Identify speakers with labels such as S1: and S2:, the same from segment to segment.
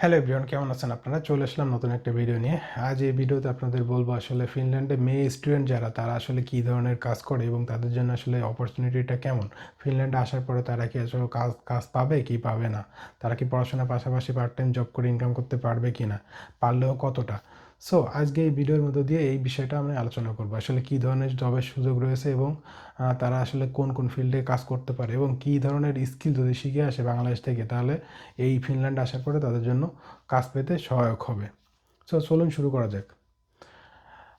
S1: Hello everyone কেমন আছেন আপনারা? চলে আসলাম নতুন একটা ভিডিও নিয়ে। আজ এই ভিডিওতে আপনাদের বলব আসলে ফিনল্যান্ডে মেয়ে স্টুডেন্ট যারা, তারা আসলে কী ধরনের কাজ করে এবং তাদের জন্য আসলে অপরচুনিটিটা কেমন? ফিনল্যান্ডে আসার পরে তারা কি আসলে কাজ কাজ পাবে কি পাবে না? তারা কি পড়াশোনার পাশাপাশি পার্ট টাইম জব করে ইনকাম করতে পারবে কি না? পারলেও কতটা? সো আজকে এই ভিডিওর মধ্য দিয়ে এই বিষয়টা আমি আলোচনা করব। আসলে কী ধরনের জবের সুযোগ রয়েছে এবং তারা আসলে কোন কোন ফিল্ডে কাজ করতে পারে এবং কী ধরনের স্কিল যদি শিখে আসে বাংলাদেশ থেকে, তাহলে এই ফিনল্যান্ড আসার পরে তাদের জন্য কাজ পেতে সহায়ক হবে। সো চলুন শুরু করা যাক।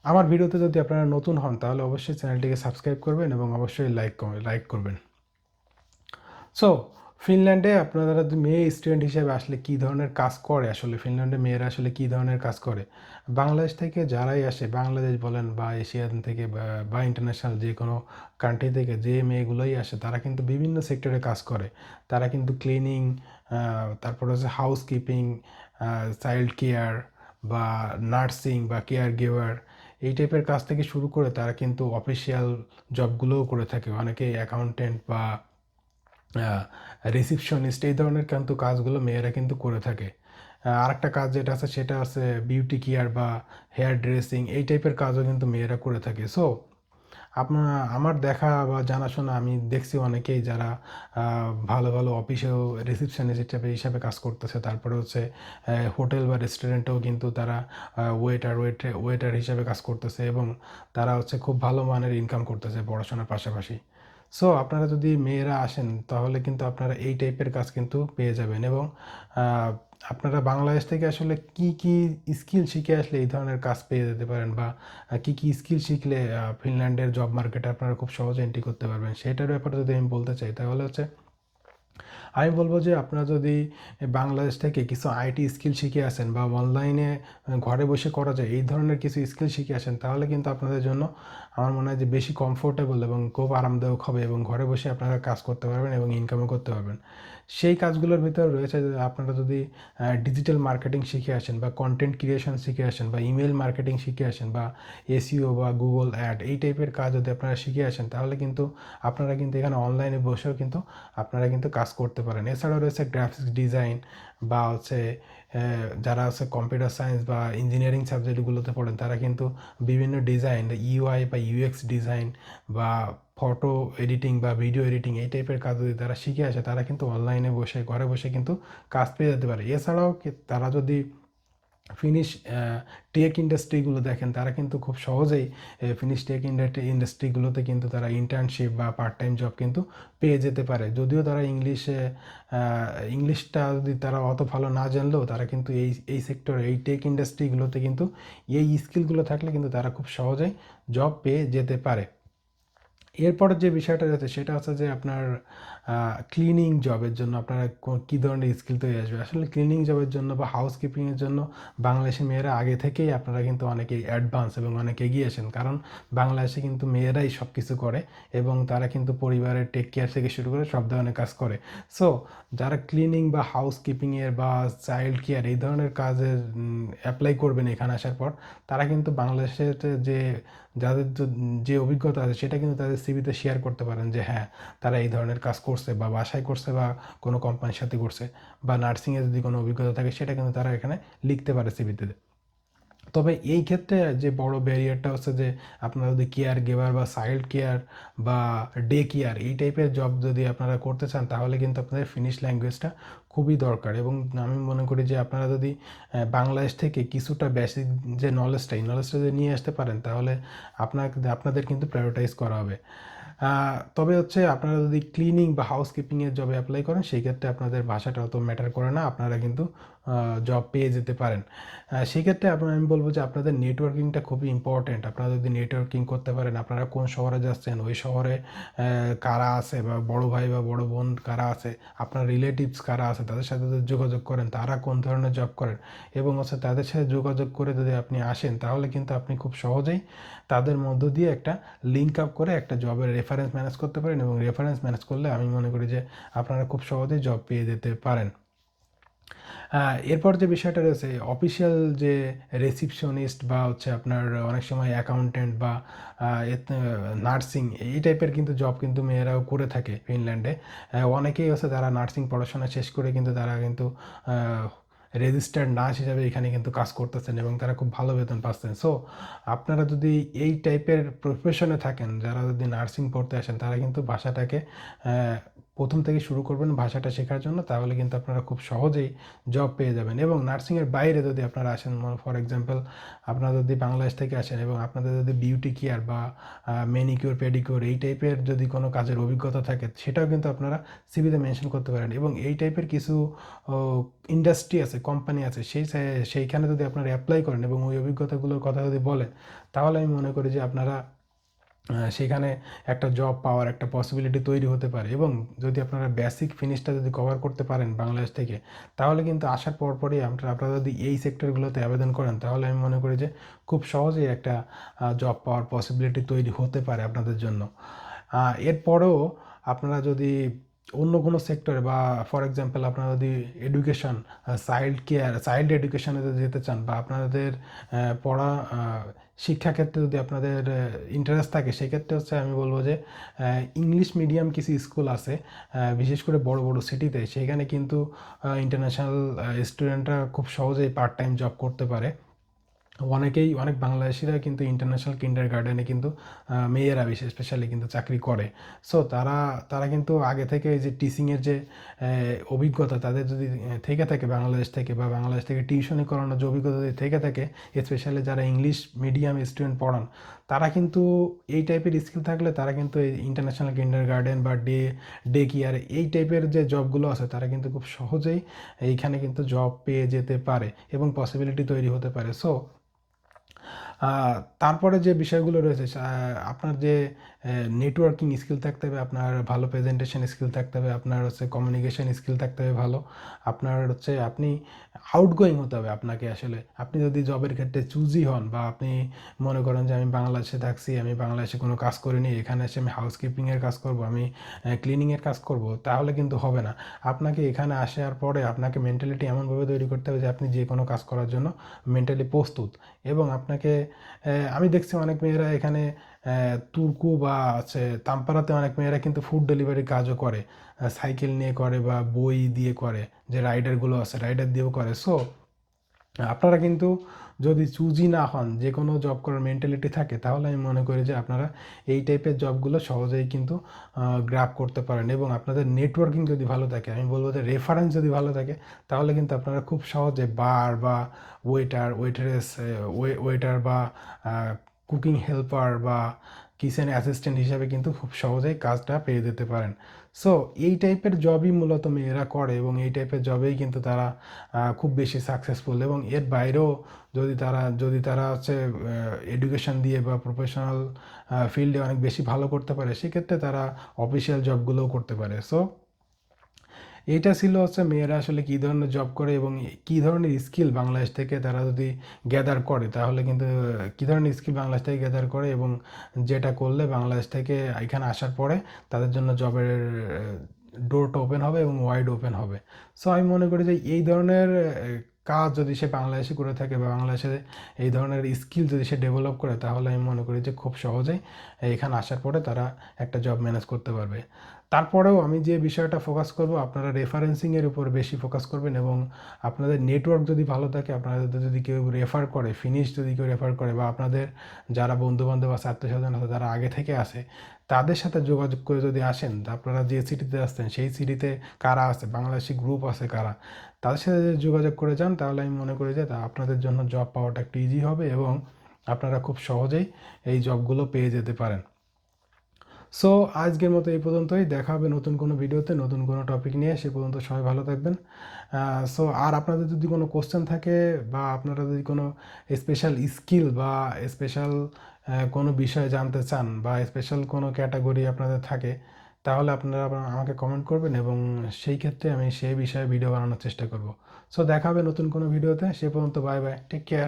S1: আমার ভিডিওতে যদি আপনারা নতুন হন, তাহলে অবশ্যই চ্যানেলটিকে সাবস্ক্রাইব করবেন এবং অবশ্যই লাইক লাইক করবেন। সো ফিনল্যান্ডে আপনারা মেয়ে স্টুডেন্ট হিসেবে আসলে কী ধরনের কাজ করে, আসলে ফিনল্যান্ডে মেয়েরা আসলে কী ধরনের কাজ করে? বাংলাদেশ থেকে যারাই আসে, বাংলাদেশ বলেন বা এশিয়ান থেকে বা- বা ইন্টারন্যাশনাল যে কোনো কান্ট্রি থেকে যে মেয়েগুলোই আসে, তারা কিন্তু বিভিন্ন সেক্টরে কাজ করে। তারা কিন্তু ক্লিনিং তারপর হচ্ছে হাউস কিপিং চাইল্ড কেয়ার বা নার্সিং বা কেয়ার গিভার এই টাইপের কাজ থেকে শুরু করে তারা কিন্তু অফিসিয়াল জবগুলোও করে থাকে। অনেকে অ্যাকাউন্টেন্ট বা রিসিপশনিস্ট এই ধরনের কিন্তু কাজগুলো মেয়েরা কিন্তু করে থাকে। আর একটা কাজ যেটা আছে, সেটা আছে বিউটি কেয়ার বা হেয়ার ড্রেসিং এই টাইপের কাজও কিন্তু মেয়েরা করে থাকে। সো আপনার আমার দেখা বা জানাশোনা আমি দেখছি অনেকেই যারা ভালো ভালো অফিসেও রিসিপশনিস্ট হিসাবে হিসাবে কাজ করতেছে। তারপরে হচ্ছে হোটেল বা রেস্টুরেন্টেও কিন্তু তারা ওয়েটার ওয়েটে ওয়েটার হিসাবে কাজ করতেছে এবং তারা হচ্ছে খুব ভালো মানের ইনকাম করতেছে পড়াশোনার পাশাপাশি। সো আপনারা যদি মেয়েরা আসেন, তাহলে কিন্তু আপনারা এই টাইপের কাজ কিন্তু পেয়ে যাবেন এবং আপনারা বাংলাদেশ থেকে আসলে কি কি স্কিল শিখে আসলে এই ধরনের কাজ পেয়ে যেতে পারেন বা কি কি স্কিল শিখলে ফিনল্যান্ডের জব মার্কেটে আপনারা খুব সহজে এন্ট্রি করতে পারবেন, সেটার ব্যাপারে যদি আমি বলতে চাই, তাহলে হচ্ছে আমি বলব যে আপনারা যদি বাংলাদেশ থেকে কিছু আইটি স্কিল শিখে আসেন বা অনলাইনে ঘরে বসে করা যায়, এই ধরনের কিছু স্কিল শিখে আসেন, তাহলে কিন্তু আপনাদের জন্য আমার মনে হয় যে বেশি কমফোর্টেবল এবং খুব আরামদায়ক হবে এবং ঘরে বসে আপনারা কাজ করতে পারবেন এবং ইনকামও করতে পারবেন। সেই কাজগুলোর ভিতরে রয়েছে আপনারা যদি ডিজিটাল মার্কেটিং শিখে আসেন বা কন্টেন্ট ক্রিয়েশন শিখে আসেন বা ইমেল মার্কেটিং শিখে আসেন বা এসিও বা গুগল অ্যাড এই টাইপের কাজ যদি আপনারা শিখে আসেন, তাহলে কিন্তু আপনারা কিন্তু এখানে অনলাইনে বসেও কিন্তু আপনারা কিন্তু কাজ করতে পারেন। এছাড়াও রয়েছে গ্রাফিক্স ডিজাইন বা হচ্ছে যারা হচ্ছে কম্পিউটার সায়েন্স বা ইঞ্জিনিয়ারিং সাবজেক্টগুলোতে পড়েন, তারা কিন্তু বিভিন্ন ডিজাইন ইউআই বা ইউএক্স ডিজাইন বা ফটো এডিটিং বা ভিডিও এডিটিং এই টাইপের কাজ যদি তারা শিখে আসে, তারা কিন্তু অনলাইনে বসে, ঘরে বসে কিন্তু কাজ পেয়ে যেতে পারে। এছাড়াও তারা যদি ফিনিশ টেক ইন্ডাস্ট্রিগুলো দেখেন, তারা কিন্তু খুব সহজেই ফিনিশ টেক ইন্ডাস্ট্রিগুলোতে কিন্তু তারা ইন্টার্নশিপ বা পার্ট টাইম জব কিন্তু পেয়ে যেতে পারে। যদিও তারা ইংলিশে ইংলিশটা যদি তারা অত ভালো না জানলেও, তারা কিন্তু এই এই সেক্টরে এই টেক ইন্ডাস্ট্রিগুলোতে কিন্তু এই স্কিলগুলো থাকলে কিন্তু তারা খুব সহজেই জব পেয়ে যেতে পারে। এরপরে যে বিষয়টা যাচ্ছে সেটা হচ্ছে যে আপনার ক্লিনিং জবের জন্য আপনারা কো- ধরনের স্কিল তৈরি আসবে? আসলে ক্লিনিং জবের জন্য বা হাউস কিপিংয়ের জন্য বাংলাদেশের মেয়েরা আগে থেকেই আপনারা কিন্তু অনেকে অ্যাডভান্স এবং অনেক এগিয়ে আসেন। কারণ বাংলাদেশে কিন্তু মেয়েরাই সব কিছু করে এবং তারা কিন্তু পরিবারের টেক কেয়ার থেকে শুরু করে সব ধরনের কাজ করে। সো যারা ক্লিনিং বা হাউস কিপিংয়ের বা চাইল্ড কেয়ার এই ধরনের কাজের অ্যাপ্লাই করবেন এখানে আসার পর, তারা কিন্তু বাংলাদেশের যে যাদের যে অভিজ্ঞতা আছে সেটা কিন্তু তাদের সিভিতে শেয়ার করতে পারেন যে হ্যাঁ তারা এই ধরনের কাজ করছে। বা বাসায় করছে বা কোনো কোম্পানির সাথে করছে বা নার্সিংয়ে যদি কোনো অভিজ্ঞতা থাকে, সেটা কিন্তু তারা এখানে লিখতে পারে সিভিতে তবে এই ক্ষেত্রে যে বড় ব্যারিয়ারটা হচ্ছে যে আপনারা যদি কেয়ার গেভার বা চাইল্ড কেয়ার বা ডে কেয়ার এই টাইপের জব যদি আপনারা করতে চান, তাহলে কিন্তু আপনাদের ফিনিশ ল্যাঙ্গুয়েজটা খুবই দরকার। এবং আমি মনে করি যে আপনারা যদি বাংলাদেশ থেকে কিছুটা বেসিক যে নলেজটা এই নলেজটা যদি নিয়ে আসতে পারেন, তাহলে আপনার আপনাদের কিন্তু প্রায়োরিটাইজ করা হবে। তবে হচ্ছে আপনারা যদি ক্লিনিং বা হাউসকিপিংয়ের জবে অ্যাপ্লাই করেন, সেই ক্ষেত্রে আপনাদের ভাষাটা অত ম্যাটার করে না। আপনারা কিন্তু জব পেয়ে যেতে পারেন। সেক্ষেত্রে আপনার আমি বলব যে আপনাদের নেটওয়ার্কিংটা খুবই ইম্পর্ট্যান্ট আপনারা যদি নেটওয়ার্কিং করতে পারেন, আপনারা কোন শহরে যাচ্ছেন, ওই শহরে কারা আছে বা বড় ভাই বা বড় বোন কারা আছে, আপনার রিলেটিভস কারা আছে, তাদের সাথে যদি যোগাযোগ করেন, তারা কোন ধরনের জব করেন এবং হচ্ছে তাদের সাথে যোগাযোগ করে যদি আপনি আসেন, তাহলে কিন্তু আপনি খুব সহজেই তাদের মধ্য দিয়ে একটা লিঙ্ক আপ করে একটা জবের রেফারেন্স ম্যানেজ করতে পারেন এবং রেফারেন্স ম্যানেজ করলে আমি মনে করি যে আপনারা খুব সহজেই জব পেয়ে যেতে পারেন। এরপর যে বিষয়টা রয়েছে অফিসিয়াল যে রিসিপশনিস্ট বা হচ্ছে আপনার অনেক সময় অ্যাকাউন্টেন্ট বা নার্সিং এই টাইপের কিন্তু জব কিন্তু মেয়েরাও করে থাকে ফিনল্যান্ডে অনেকেই আছে তারা নার্সিং পড়াশোনা শেষ করে কিন্তু তারা কিন্তু রেজিস্টার্ড নার্স হিসাবে এখানে কিন্তু কাজ করতেছেন এবং তারা খুব ভালো বেতন পাচ্ছেন। সো আপনারা যদি এই টাইপের প্রফেশনে থাকেন যারা যদি নার্সিং পড়তে আসেন তারা কিন্তু আহ, প্রথম থেকে শুরু করবেন ভাষাটা শেখার জন্য, তাহলে কিন্তু আপনারা খুব সহজেই জব পেয়ে যাবেন। এবং নার্সিংয়ের বাইরে যদি আপনারা আসেন ফর এক্সাম্পল আপনারা যদি বাংলাদেশ থেকে আসেন এবং আপনাদের যদি বিউটি কেয়ার বা মেনিকিউর পেডিকিউর এই টাইপের যদি কোনো কাজের অভিজ্ঞতা থাকে, সেটাও কিন্তু আপনারা সিভিতে মেনশন করতে পারেন। এবং এই টাইপের কিছু ইন্ডাস্ট্রি আছে কোম্পানি আছে, সেই সেইখানে যদি আপনারা অ্যাপ্লাই করেন এবং ওই অভিজ্ঞতাগুলোর কথা যদি বলেন, তাহলে আমি মনে করি যে আপনারা সেখানে একটা জব পাওয়ার একটা পসিবিলিটি তৈরি হতে পারে এবং যদি আপনারা বেসিক ফিনিশটা যদি কভার করতে পারেন বাংলাদেশ থেকে, তাহলে কিন্তু আসার পরপরই আপনারা আপনারা যদি এই সেক্টরগুলোতে আবেদন করেন, তাহলে আমি মনে করি যে খুব সহজেই একটা জব পাওয়ার পসিবিলিটি তৈরি হতে পারে আপনাদের জন্য। এরপরেও আপনারা যদি অন্য কোনো সেক্টরে বা ফর এক্সাম্পল আপনারা যদি এডুকেশন চাইল্ড কেয়ার চাইল্ড এডুকেশানে যদি যেতে চান বা আপনাদের পড়া শিক্ষাক্ষেত্রে যদি আপনাদের ইন্টারেস্ট থাকে, সেক্ষেত্রে হচ্ছে আমি বলব যে ইংলিশ মিডিয়াম কিছু স্কুল আছে বিশেষ করে বড় বড় সিটিতে সেখানে কিন্তু ইন্টারন্যাশনাল স্টুডেন্টরা খুব সহজেই পার্ট টাইম জব করতে পারে। অনেকেই, অনেক বাংলাদেশিরা কিন্তু ইন্টারন্যাশনাল কিন্ডার গার্ডেনে কিন্তু মেয়েরা বিশেষ স্পেশালি কিন্তু চাকরি করে। সো তারা তারা কিন্তু আগে থেকে এই যে টিচিংয়ের যে অভিজ্ঞতা, তাদের যদি থেকে থাকে বাংলাদেশ থেকে বা বাংলাদেশ থেকে টিউশনি করানোর যে অভিজ্ঞতা যদি থেকে থাকে স্পেশালি যারা ইংলিশ মিডিয়াম স্টুডেন্ট পড়ান, তারা কিন্তু এই টাইপের স্কিল থাকলে তারা কিন্তু এই ইন্টারন্যাশনাল কিন্ডার গার্ডেন বা ডে ডে কেয়ার এই টাইপের যে জবগুলো আছে, তারা কিন্তু খুব সহজেই এইখানে কিন্তু জব পেয়ে যেতে পারে এবং পসিবিলিটি তৈরি হতে পারে। সো তারপরে যে বিষয়গুলো রয়েছে আপনার যে নেটওয়ার্কিং স্কিল থাকতে হবে, আপনার ভালো প্রেজেন্টেশন স্কিল থাকতে হবে, আপনার হচ্ছে কমিউনিকেশন স্কিল থাকতে হবে ভালো, আপনার হচ্ছে আপনি আউটগোয়িং হতে হবে আপনাকে আসলে। আপনি যদি জবের ক্ষেত্রে চুজি হন বা আপনি মনে করেন যে আমি বাংলাদেশে থাকছি, আমি বাংলাদেশে কোনো কাজ করিনি, এখানে এসে আমি হাউসকিপিংয়ের কাজ করব, আমি ক্লিনিংয়ের কাজ করব, তাহলে কিন্তু হবে না। আপনাকে এখানে আসার পরে আপনাকে মেন্টালিটি এমনভাবে তৈরি করতে হবে যে আপনি যে কোনো কাজ করার জন্য মেন্টালি প্রস্তুত এবং আপনাকে আমি দেখছি অনেক মেয়েরা এখানে তুর্কু বা আছে তাম্পারাতে অনেক মেয়েরা কিন্তু ফুড ডেলিভারি কাজও করে সাইকেল নিয়ে করে বা বই দিয়ে করে, যে রাইডারগুলো আছে রাইডার দিয়েও করে। সো আপনারা কিন্তু যদি চুজি না হন, যে কোনো জব করার মেন্টালিটি থাকে, তাহলে আমি মনে করি যে আপনারা এই টাইপের জবগুলো সহজেই কিন্তু গ্রাপ করতে পারেন এবং আপনাদের নেটওয়ার্কিং যদি ভালো থাকে, আমি বলব যে রেফারেন্স যদি ভালো থাকে, তাহলে কিন্তু আপনারা খুব সহজে বার বা ওয়েটার ওয়েটারেস ওয়েটার বা কুকিং হেল্পার বা কিচেন অ্যাসিস্ট্যান্ট হিসাবে কিন্তু খুব সহজেই কাজটা পেয়ে যেতে পারেন। সো এই টাইপের জবই মূলত মেয়েরা করে এবং এই টাইপের জবেই কিন্তু তারা খুব বেশি সাকসেসফুল এবং এর বাইরেও যদি তারা যদি তারা হচ্ছে এডুকেশন দিয়ে বা প্রফেশনাল ফিল্ডে অনেক বেশি ভালো করতে পারে, সেক্ষেত্রে তারা অফিসিয়াল জবগুলোও করতে পারে। সো এইটা ছিল হচ্ছে মেয়েরা আসলে কী ধরনের জব করে এবং কী ধরনের স্কিল বাংলাদেশ থেকে তারা যদি গ্যাদার করে, তাহলে কিন্তু কী ধরনের স্কিল বাংলাদেশ থেকে গ্যাদার করে এবং যেটা করলে বাংলাদেশ থেকে এখানে আসার পরে তাদের জন্য জবের ডোরটা ওপেন হবে এবং ওয়াইড ওপেন হবে। সো আমি মনে করি যে এই ধরনের কাজ যদি সে বাংলাদেশে করে থাকে বা বাংলাদেশে এই ধরনের স্কিল যদি সে ডেভেলপ করে, তাহলে আমি মনে করি যে খুব সহজেই এখানে আসার পরে তারা একটা জব ম্যানেজ করতে পারবে। তারপরেও আমি যে বিষয়টা ফোকাস করব, আপনারা রেফারেন্সিংয়ের উপর বেশি ফোকাস করবেন এবং আপনাদের নেটওয়ার্ক যদি ভালো থাকে, আপনাদের যদি কেউ রেফার করে ফিনিশ যদি কেউ রেফার করে বা আপনাদের যারা বন্ধুবান্ধব আছে আত্মীয় স্বজন আছে, যারা আগে থেকে আসে তাদের সাথে যোগাযোগ করে যদি আসেন, তা আপনারা যে সিটিতে আসছেন, সেই সিটিতে কারা আছে? বাংলাদেশি গ্রুপ আছে কারা? তাদের সাথে যদি যোগাযোগ করে যান, তাহলে আমি মনে করি যে আপনাদের জন্য জব পাওয়াটা একটু ইজি হবে এবং আপনারা খুব সহজেই এই জবগুলো পেয়ে যেতে পারেন। সো আজকের মতো এই পর্যন্তই। দেখা হবে নতুন কোনো ভিডিওতে, নতুন কোনো টপিক নিয়ে। সে পর্যন্ত সবাই ভালো থাকবেন। সো আর আপনাদের যদি কোনো কোশ্চেন থাকে বা আপনারা যদি কোনো স্পেশাল স্কিল বা স্পেশাল কোনো বিষয় জানতে চান বা স্পেশাল কোনো ক্যাটাগরি আপনাদের থাকে, তাহলে আপনারা আমাকে কমেন্ট করবেন এবং সেই ক্ষেত্রে আমি সেই বিষয়ে ভিডিও বানানোর চেষ্টা করব। সো দেখা হবে নতুন কোনো ভিডিওতে। সে পর্যন্ত বাই বাই টেক কেয়ার